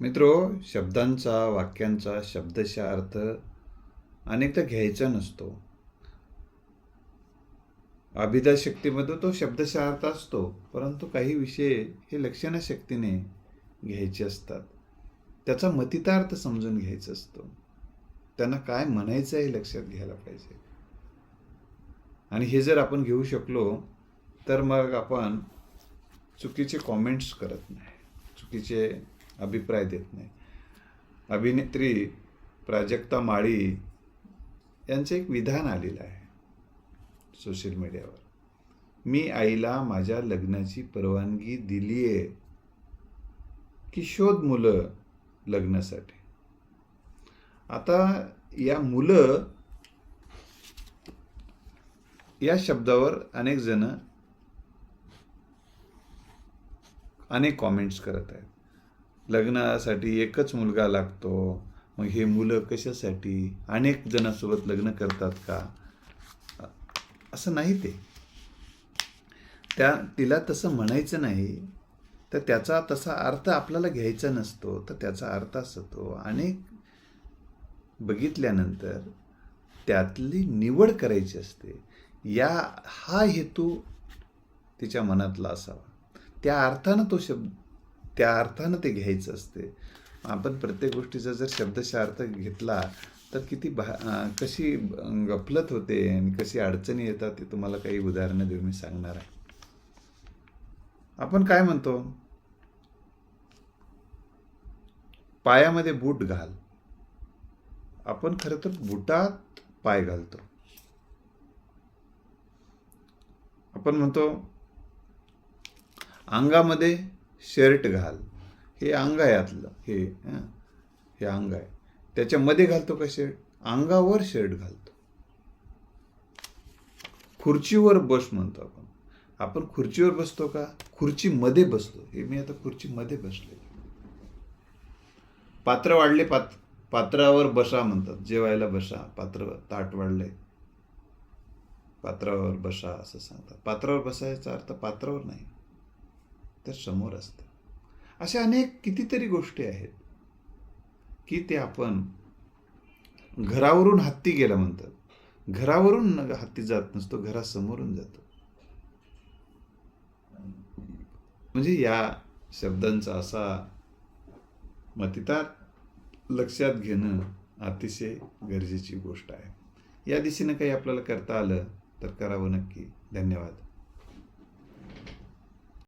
मित्रो शब्दांचा वाक्यांचा शब्दशः अर्थ अनेकदा घ्यायचा नसतो. अभिदा शक्तीमध्ये तो शब्दशः अर्थ असतो परंतु काही विषय हे लक्षणा शक्तीने घ्यायचे असतात. त्याचा मतितार्थ समजून घ्यायचा असतो. त्यांना काय म्हणायचं आहे हे लक्षात घ्यायला पाहिजे. आणि हे जर आपण घेऊ शकलो तर मग आपण चुकीचे कॉमेंट्स करत नाही. चुकीचे अभिप्राय देत नाही. अभिनेत्री प्राजक्ता माळी यांचं एक विधान आलेलं आहे सोशल मीडियावर. मी आईला माझ्या लग्नाची परवानगी दिली आहे की शोध मुलं लग्नासाठी. आता या मुलं या शब्दावर अनेक जण अनेक कॉमेंट्स करत आहेत. लग्नासाठी एकच मुलगा लागतो. मग हे मुलं कशासाठी? अनेक जणांसोबत लग्न करतात का? असं नाही ते. त्या तिला तसं म्हणायचं नाही. तर त्याचा तसा अर्थ आपल्याला घ्यायचा नसतो. तर त्याचा अर्थ असतो अनेक बघितल्यानंतर त्यातली निवड करायची असते. या हा हेतू तिच्या मनातला असावा. त्या अर्थानं तो शब्द त्या अर्थानं ते घ्यायचं असते. आपण प्रत्येक गोष्टीचा जर शब्दशः अर्थ घेतला तर किती भा कशी गफलत होते आणि कशी अडचणी येतात ते तुम्हाला काही उदाहरणं देऊन मी सांगणार आहे. आपण काय म्हणतो? पायामध्ये बूट घाल. आपण खरं तर बुटात पाय घालतो. आपण म्हणतो अंगामध्ये शर्ट घाल. हे अंग आहे आतलं. हे हे. अंग आहे. त्याच्यामध्ये घालतो का शर्ट? अंगावर शर्ट घालतो. खुर्चीवर बस म्हणतो आपण. आपण खुर्चीवर बसतो का? खुर्चीमध्ये बसतो. हे मी आता खुर्चीमध्ये बसले पात्र वाढले पात पात्रावर बसा म्हणतात. जेवायला बसा. पात्र ताट वाढले पात्रावर बसा असं सांगतात. पात्रावर बसायचा अर्थ पात्रावर नाही. तर समोर असतं. अशा अनेक कितीतरी गोष्टी आहेत की ते आपण घरावरून हत्ती गेला म्हणतात. घरावरून न- हत्ती जात नसतो घरासमोरून जातो. म्हणजे या शब्दांचा असा मतितार लक्षात घेणं अतिशय गरजेची गोष्ट आहे. या दिशेनं काही आपल्याला करता आलं तर करावं नक्की. धन्यवाद.